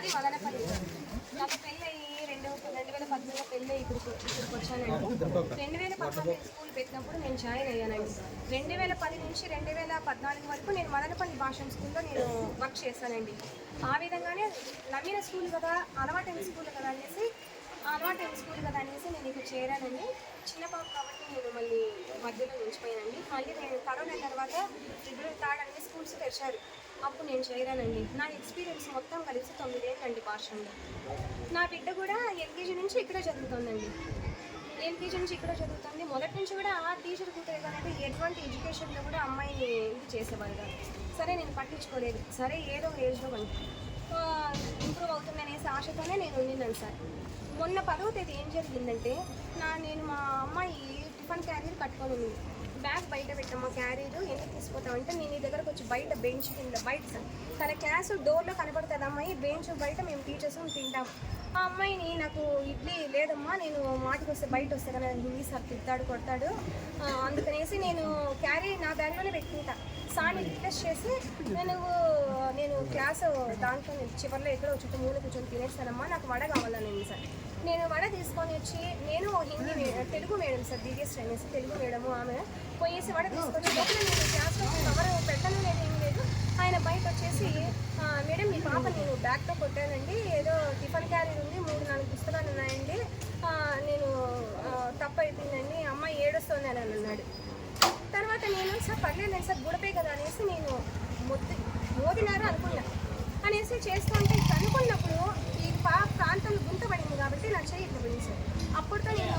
మాది మదనపల్లి నాకు పెళ్ళి అయ్యి రెండు రెండు వేల పద్దెనిమిదిలో పెళ్ళి ఇప్పుడు ఇక్కడికి వచ్చానండి. రెండు వేల పద్నాలుగు స్కూల్ పెట్టినప్పుడు నేను జాయిన్ అయ్యానండి. రెండు వేల పది నుంచి రెండు వేల పద్నాలుగు వరకు నేను మదనపల్లి భాషం స్కూల్లో నేను వర్క్ చేశానండి. ఆ విధంగానే నవీన స్కూల్ కదా అలవాటైన స్కూల్ కదా అనేసి అలవాటైన స్కూల్ కదా అనేసి నేను ఇక్కడ చేరానండి. చిన్న పాప కాబట్టి నేను మళ్ళీ మధ్యలో ఉంచిపోయానండి మళ్ళీ నేను కరోనా తర్వాత ఫిబ్రవరి థర్డ్ అన్ని స్కూల్స్ తెరిచారు. అప్పుడు నేను చేరానండి నా ఎక్స్పీరియన్స్ మొత్తం కలిసి తొమ్మిదేళ్ళండి భాషలో నా బిడ్డ కూడా ఎల్కేజీ నుంచి ఇక్కడే చదువుతుందండి. ఎల్కేజీ నుంచి ఇక్కడ చదువుతుంది. మొదటి నుంచి కూడా ఆ టీచర్ కూతురు కానీ ఎటువంటి ఎడ్యుకేషన్లో కూడా అమ్మాయిని ఇది చేసేవారు కాదు. సరే నేను పట్టించుకోలేదు. సరే ఏదో ఏజ్లో కొంచెం ఇంప్రూవ్ అవుతుంది అనేసి ఆశతోనే నేను ఉండినాను సార్. మొన్న పదవ తేదీ ఏం జరిగిందంటే నా టిఫిన్ క్యారీర్ కట్టుకొని ఉంది బ్యాగ్ బయట పెట్టాము క్యారీర్ ఎందుకు తీసుకుపోతామంటే నేను నీ దగ్గరకు వచ్చి బయట బెంచ్ కింద బయట తన క్లాస్ డోర్లో కనపడుతుంది అమ్మాయి బెంచ్ బయట మేము టీచర్స్ తింటాం. ఆ అమ్మాయిని నాకు ఇడ్లీ లేదమ్మా నేను మాటికి వస్తే బయట వస్తే కదా హిందీ సార్ తిడతాడు కొడతాడు. అందుకనేసి నేను క్యారీ నా బ్యాగ్లోనే పెట్టుకుంటా. సార్ని రిక్వెస్ట్ చేసి నేను నేను క్లాస్ దాంట్లో చివరిలో ఎక్కడో చుట్టూ మూల కూర్చొని తినేస్తానమ్మా నాకు వడ కావాలని సార్. నేను వడ తీసుకొని వచ్చి నేను Hindi madam Telugu madam sir DVS అనేసి తెలుగు మేడము ఆమె. పోయేసి వడ తీసుకొచ్చి లోపల నేను క్లాస్లో కవర్ పెట్టను లేదు ఏం లేదు. ఆయన బయట వచ్చేసి మేడం మీ పాప నేను బ్యాగ్తో కొట్టానండి. ఏదో టిఫిన్ క్యారీర్ ఉంది మూడు నాలుగు పుస్తకాలు ఉన్నాయండి. నేను తప్పు అయిపోయిందండి అమ్మాయి ఏడుస్తుంది అని అన్నాడు. తర్వాత నేను సార్ పర్లేదు సార్ గుడపే కదా అనేసి నేను మొత్తి మోదినారు అనుకున్నా. అనేసి చేస్తూ ఉంటే అనుకున్నప్పుడు ఈ పా ప్రాంతం గుంత పడింది కాబట్టి నా చేయి ఇట్లా పోయింది సార్ అప్పుడుతో నేను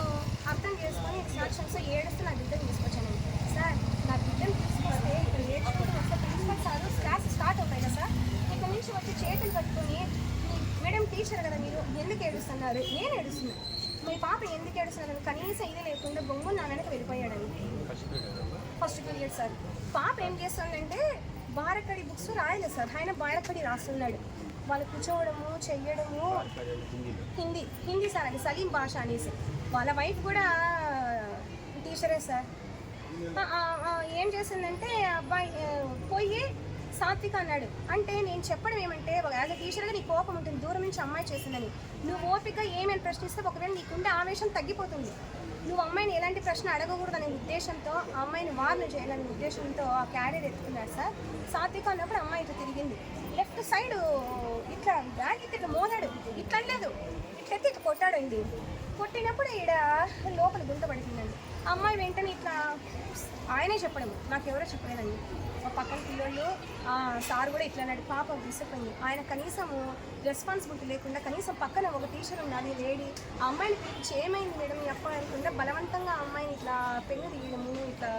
అర్థం చేసుకొని సాక్షన్స్ ఏడుస్తూ నా బిడ్డను తీసుకొచ్చాను సార్ నా బిడ్డను తీసుకొస్తే ఇక్కడ నేర్చుకుంటూ వస్తే ప్రిన్సిపల్ సార్ క్లాస్ స్టార్ట్ అవుతాయి కదా సార్ ఇక్కడ నుంచి వచ్చి చేతులు కట్టుకొని "మీ- మేడం టీచర్ కదా మీరు ఏడుస్తున్నారు నేను ఏడుస్తున్నా. మీ పాప ఎందుకు ఏడుస్తున్నారు? కనీసం ఇది లేకుండా బొంగు నా వెనక వెళ్ళిపోయాడండి ఫస్ట్ పీరియడ్ సార్. పాప ఏం చేస్తుందంటే బారకడి బుక్స్ రాయలేదు సార్. ఆయన బారకడి రాస్తున్నాడు. వాళ్ళు కూర్చోవడము చెయ్యడము. హిందీ. హిందీ సార్ అది సలీం భాష అనేసి. వాళ్ళ వైఫ్ కూడా టీచరే సార్. ఏం చేసిందంటే అబ్బాయి పోయి సాత్విక అన్నాడు. అంటే నేను చెప్పడం ఏమంటే యాజ్ అ టీచర్గా నీ కోపం ఉంటుంది దూరం నుంచి అమ్మాయి చేసిందని నువ్వు ఓపిక ఏమని ప్రశ్నిస్తే ఒకవేళ నీకుండే ఆవేశం తగ్గిపోతుంది. నువ్వు అమ్మాయిని ఎలాంటి ప్రశ్న అడగకూడదనే ఉద్దేశంతో ఆ అమ్మాయిని వార్ను చేయాలనే ఉద్దేశంతో ఆ క్యారియర్ ఎత్తుకున్నాడు సార్. సాత్విక అన్నప్పుడు అమ్మాయి ఇట్లా తిరిగింది. లెఫ్ట్ సైడ్ ఇట్లా బ్యాగ్ ఇట్లా మోదాడు ఇట్లా లేదు ఇట్లా ఎత్తి ఇట్లా కొట్టాడండి కొట్టినప్పుడు ఈడ లోపల గుంత పడుతుందండి అమ్మాయి వెంటనే ఇట్లా ఆయనే చెప్పడం. నాకెవరో చెప్పలేదండి. మా పక్కన పిల్లోళ్ళు సార్ కూడా ఇట్లా అన్నాడు పాప విసిపోయింది ఆయన కనీసము రెస్పాన్సిబిలిటీ లేకుండా కనీసం పక్కన ఒక టీచర్ ఉన్నది లేడీ ఆ అమ్మాయిని పిలిచి ఏమైంది మేడం మీ అప్ప అనుకుంటే బలవంతంగా అమ్మాయిని ఇట్లా పెన్ను తీయడము ఇట్లా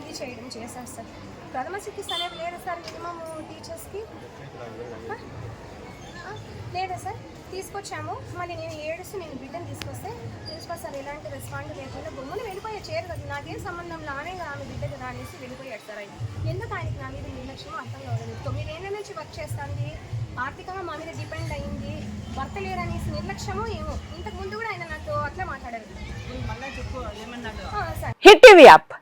ఇది చేయడం చేశారు సార్. ప్రథమ చికిత్స అనేవి లేదు సార్ మినిమము టీచర్స్కి. లేదా సార్ తీసుకొచ్చాము. మళ్ళీ నేను ఏడుస్తూ నేను బిడ్డను తీసుకొస్తే ప్రిన్సిపల్ సార్ ఎలాంటి రెస్పాండ్ లేకుండా బొమ్మను వెళ్ళిపోయా చేరు కదా. నాకేం సంబంధం? లానే ఆమె బిడ్డ కదా అనేసి వెళ్ళిపోయాడు సార్ ఆయన. ఎందుకు ఆయనకి నా మీద నిర్లక్ష్యం అర్థం కావడం తొమ్మిదేళ్ళ నుంచి వర్క్ చేస్తుంది. ఆర్థికంగా మా మీద డిపెండ్ అయ్యింది భర్త లేరనేసి నిర్లక్ష్యమో ఏమో? ఇంతకు ముందు కూడా ఆయన నాతో అట్లా మాట్లాడారు. ఆ, సార్. Hit TV app.